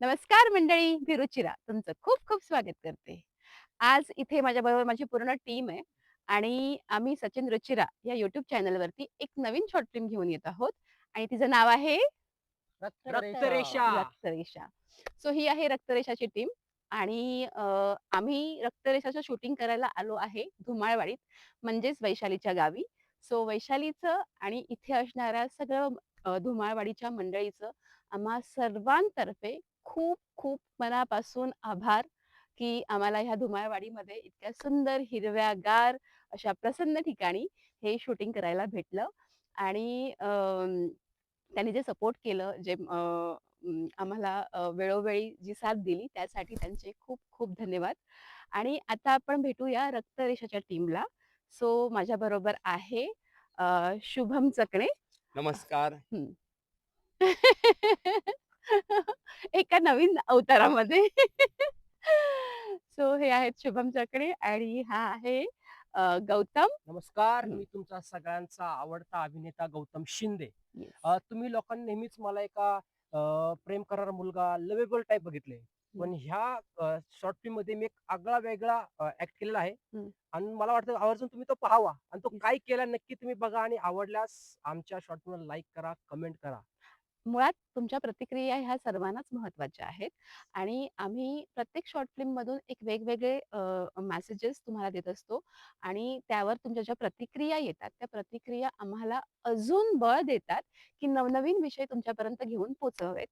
नमस्कार मंडळी, मी रुचिरा तुमचं खूप खूप स्वागत करते. आज इथे माझ्याबरोबर माझी पूर्ण टीम आहे आणि आम्ही सचिन रुचिरा या YouTube चॅनलवरती एक नवीन शॉर्ट फिल्म घेऊन येत आहोत आणि तिचं नाव आहे रक्तरेषा. रक्तरेषा. सो ही आहे रक्तरेषाची टीम आणि आम्ही रक्तरेषाचं शूटिंग करायला आलो आहे धुमाळवाडीत म्हणजेच वैशालीच्या गावी. सो वैशालीचं आणि इथे असणाऱ्या सगळं धुमाळवाडीच्या मंडळीचं आम्हा सर्वांतर्फे खूप खूप मनापासून आभार, की आम्हाला ह्या धुमाळवाडीमध्ये इतक्या सुंदर हिरव्यागार अशा प्रसन्न ठिकाणी हे शूटिंग करायला भेटलं आणि त्यांनी जे सपोर्ट केलं, जे आम्हाला वेळोवेळी जी साथ दिली त्यासाठी त्यांचे खूप खूप धन्यवाद. आणि आता आपण भेटूया रक्तरेषाच्या टीमला. सो माझ्याबरोबर आहे अ, शुभम चकणे. नमस्कार. नवीन अवतारामध्ये. सो हे आहेत शुभम चकणे आणि हा आहे अ, गौतम. नमस्कार. मी तुमचा सगळ्यांचा आवडता अभिनेता गौतम शिंदे. अ, तुम्ही लोकांनी नेहमीच मला एका अ, प्रेम करणारा मुलगा, लव्हेबल टाइप बघितलंय. पण. ह्या शॉर्ट फिल्ममध्ये मी एक आगळा-वेगळा अ, ॲक्ट केलेला आहे. आणि मला वाटतं आवर्जून तुम्ही तो पाहावा आणि तो. काय केला नक्की तुम्ही बघा आणि आवडल्यास आमच्या शॉर्ट फिल्मला लाईक करा, कमेंट करा. मुळात तुमच्या प्रतिक्रिया ह्या सर्वांनाच महत्त्वाच्या आहेत. आणि आम्ही प्रत्येक शॉर्ट फिल्ममधून एक वेगवेगळे मेसेजेस तुम्हाला देत असतो. आणि त्यावर तुमच्या ज्या प्रतिक्रिया येतात, त्या प्रतिक्रिया आम्हाला अजून बळ देतात, की नवनवीन विषय तुमच्यापर्यंत घेऊन पोचवेत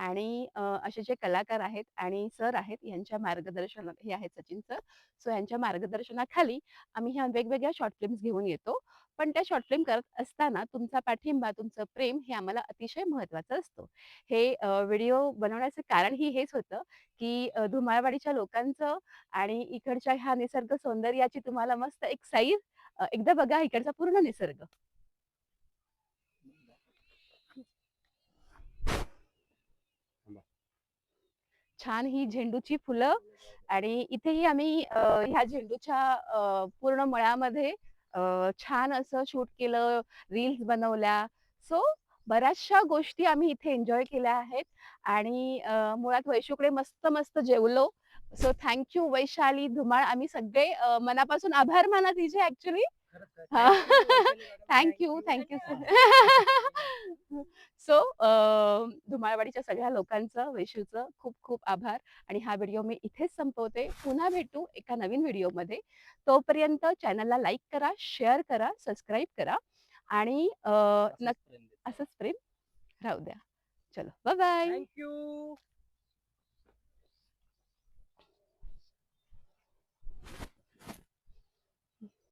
आणि असे जे कलाकार आहेत आणि सर आहेत यांच्या मार्गदर्शनात हे आहेत सचिन सर. सो यांच्या मार्गदर्शनाखाली आम्ही ह्या वेगवेगळ्या शॉर्ट फिल्म्स घेऊन येतो. पण त्या शॉर्ट फिल्म करत असताना तुमचा पाठिंबा, तुमचं प्रेम हे आम्हाला अतिशय महत्वाचं असतं. हे व्हिडिओ बनवण्याचं कारण ही हेच होतं, की धुमाळवाडीच्या लोकांचं आणि इकडच्या ह्या निसर्ग सौंदर्याची तुम्हाला मस्त एक सैर एकदा बघा इकडचा पूर्ण निसर्ग. छान ही झेंडूची फुलं आणि इथेही आम्ही ह्या झेंडूच्या पूर्ण मळ्यामध्ये छान असं शूट केलं, रील्स बनवल्या. सो बऱ्याचशा गोष्टी आम्ही इथे एन्जॉय केल्या आहेत आणि मुळात वैशूकडे मस्त-मस्त जेवलो. So thank you Vaishali, Dhumal आम्ही सगळे मनापासून आभार माना तिचे ऍक्च्युली खरंच आहे. हां. Thank you thank Vaishali madam. You, thank thank you. You. So धुमाळवाडीच्या सगळ्या लोकांचं, वैशूचं खूप खूप आभार आणि हा व्हिडिओ मी इथेच संपवते. पुन्हा भेटू एका नवीन व्हिडिओमध्ये. तोपर्यंत चॅनलला लाईक करा, शेअर करा, सबस्क्राईब करा आणि असंच प्रेम राहू द्या. चलो बाय बाय. Thank you.